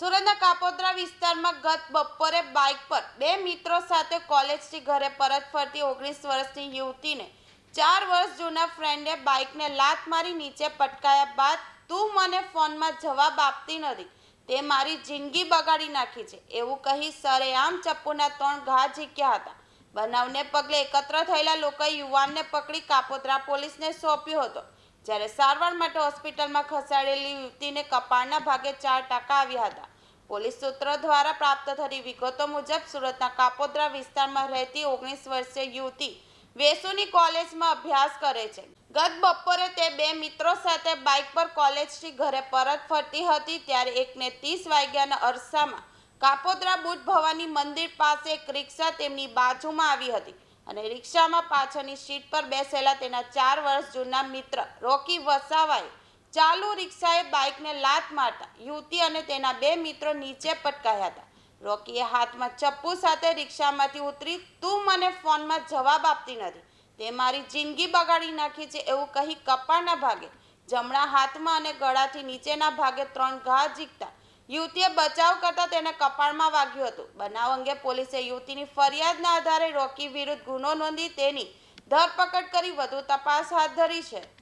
સુરતના કાપોદ્રા વિસ્તારમાં ગત બપોરે બાઇક પર બે મિત્રો સાથે કોલેજથી ઘરે પરત ફરતી ઓગણીસ વર્ષની યુવતીને ચાર વર્ષ જૂના ફ્રેન્ડે બાઇકને લાત મારી નીચે પટકાયા બાદ તું મને ફોનમાં જવાબ આપતી નથી. તે મારી જિંદગી બગાડી નાખી છે. એવું કહી સરેઆમ ચપ્પુના ત્રણ ઘા ઝીક્યા હતા. બનાવને પગલે એકત્ર થયેલા લોકોએ યુવાનને પકડી કાપોદ્રા પોલીસને સોંપ્યો હતો. જ્યારે સારવાર માટે હોસ્પિટલમાં ખસેડેલી યુવતીને કપાળના ભાગે ચાર ટાંકા આવ્યા હતા. પોલીસ સૂત્રો દ્વારા પ્રાપ્ત થતી વિગતો મુજબ સુરતના કાપોદ્રા વિસ્તારમાં રહેતી ઓગણીસ વર્ષીય યુવતી વેસુની કોલેજમાં અભ્યાસ કરે છે. ગત બપોરે તે બે મિત્રો સાથે બાઇક પર કોલેજથી ઘરે પરત ફરતી હતી, ત્યારે એકને ત્રીસ વાગ્યાના અરસામાં કાપોદ્રા બુટ ભવાની મંદિર પાસે એક રિક્ષા તેમની બાજુમાં આવી હતી અને રિક્ષામાં પાછળની સીટ પર બેસેલા તેના ચાર વર્ષ જૂના મિત્ર રોકી વસાવાએ ચાલુ રિક્ષાએ બાઇકને લાત મારતા યુવતી અને તેના બે મિત્રો નીચે પટકાયા હતા. રોકીએ હાથમાં ચપ્પુ સાથે રિક્ષામાંથી ઉતરી તું મને ફોનમાં જવાબ આપતી નથી. તે મારી જિંદગી બગાડી નાખી છે એવું કહી કપાળના ભાગે, જમણા હાથમાં અને ગળાથી નીચેના ભાગે ત્રણ ઘા ઝીકતા. યુવતીએ બચાવ કરતા તેને કપાળમાં વાગ્યું હતું. બનાવ અંગે પોલીસે યુવતીની ફરિયાદના આધારે રોકી વિરુદ્ધ ગુનો નોંધી તેની ધરપકડ કરી વધુ તપાસ હાથ ધરી છે.